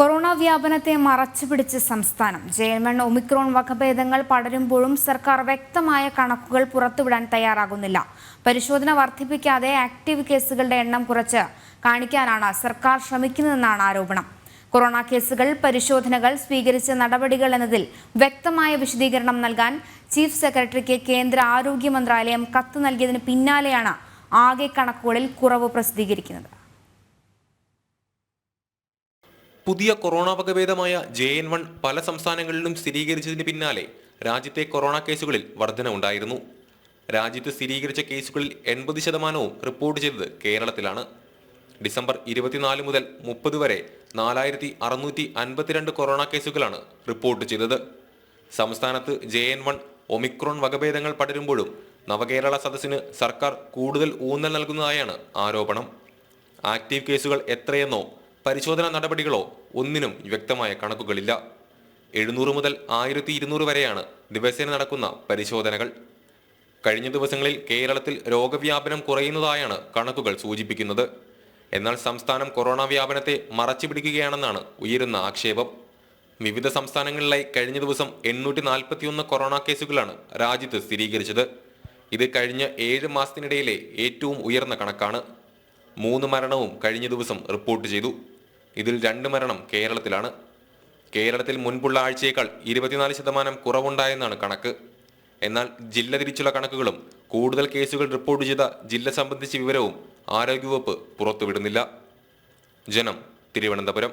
Corona വ്യാപനത്തെ മറച്ചുപിടിച്ച് സംസ്ഥാനം. ജയമൺ Omicron വകഭേദങ്ങൾ പടരുമ്പോഴും സർക്കാർ വ്യക്തമായ കണക്കുകൾ പുറത്തുവിടാൻ തയ്യാറാകുന്നില്ല. പരിശോധന വർദ്ധിപ്പിക്കാതെ ആക്റ്റീവ് കേസുകളുടെ എണ്ണം കുറച്ച് കാണിക്കാനാണ് സർക്കാർ ശ്രമിക്കുന്നതെന്നാണ് ആരോപണം. കൊറോണ കേസുകൾ പരിശോധനകൾ സ്വീകരിച്ച നടപടികൾ എന്നതിൽ വ്യക്തമായ വിശദീകരണം നൽകാൻ ചീഫ് സെക്രട്ടറിക്ക് കേന്ദ്ര ആരോഗ്യ മന്ത്രാലയം കത്ത് നൽകിയതിന് പിന്നാലെയാണ് ആകെ കണക്കുകളിൽ കുറവ് പ്രസിദ്ധീകരിക്കുന്നത്. പുതിയ കൊറോണ വകഭേദമായ ജെ എൻ വൺ പല സംസ്ഥാനങ്ങളിലും സ്ഥിരീകരിച്ചതിന് പിന്നാലെ രാജ്യത്തെ കൊറോണ കേസുകളിൽ വർധന ഉണ്ടായിരുന്നു രാജ്യത്ത് സ്ഥിരീകരിച്ച കേസുകളിൽ എൺപത് ശതമാനവും റിപ്പോർട്ട് ചെയ്തത് കേരളത്തിലാണ്. ഡിസംബർ ഇരുപത്തിനാല് മുതൽ മുപ്പത് വരെ നാലായിരത്തി അറുന്നൂറ്റി അൻപത്തിരണ്ട് കൊറോണ കേസുകളാണ് റിപ്പോർട്ട് ചെയ്തത്. സംസ്ഥാനത്ത് ജെ എൻ വൺ ഒമിക്രോൺ വകഭേദങ്ങൾ പടരുമ്പോഴും നവകേരള സദസ്സിന് സർക്കാർ കൂടുതൽ ഊന്നൽ നൽകുന്നതായാണ് ആരോപണം. ആക്റ്റീവ് കേസുകൾ എത്രയെന്നോ പരിശോധനാ നടപടികളോ ഒന്നിനും വ്യക്തമായ കണക്കുകളില്ല. എഴുന്നൂറ് മുതൽ ആയിരത്തി ഇരുന്നൂറ് വരെയാണ് ദിവസേന നടക്കുന്ന പരിശോധനകൾ. കഴിഞ്ഞ ദിവസങ്ങളിൽ കേരളത്തിൽ രോഗവ്യാപനം കുറയുന്നതായാണ് കണക്കുകൾ സൂചിപ്പിക്കുന്നത്. എന്നാൽ സംസ്ഥാനം കൊറോണ വ്യാപനത്തെ മറച്ചു പിടിക്കുകയാണെന്നാണ് ഉയരുന്ന ആക്ഷേപം. വിവിധ സംസ്ഥാനങ്ങളിലായി കഴിഞ്ഞ ദിവസം എണ്ണൂറ്റി നാൽപ്പത്തിയൊന്ന് കൊറോണ കേസുകളാണ് രാജ്യത്ത് സ്ഥിരീകരിച്ചത്. ഇത് കഴിഞ്ഞ ഏഴ് മാസത്തിനിടയിലെ ഏറ്റവും ഉയർന്ന കണക്കാണ്. മൂന്ന് മരണവും കഴിഞ്ഞ ദിവസം റിപ്പോർട്ട് ചെയ്തു. ഇതിൽ രണ്ട് മരണം കേരളത്തിലാണ്. കേരളത്തിൽ മുൻപുള്ള ആഴ്ചയേക്കാൾ ഇരുപത്തിനാല് ശതമാനം കുറവുണ്ടായെന്നാണ് കണക്ക്. എന്നാൽ ജില്ല തിരിച്ചുള്ള കണക്കുകളും കൂടുതൽ കേസുകൾ റിപ്പോർട്ട് ചെയ്ത ജില്ല സംബന്ധിച്ച വിവരവും ആരോഗ്യവകുപ്പ് പുറത്തുവിടുന്നില്ല. ജനം തിരുവനന്തപുരം.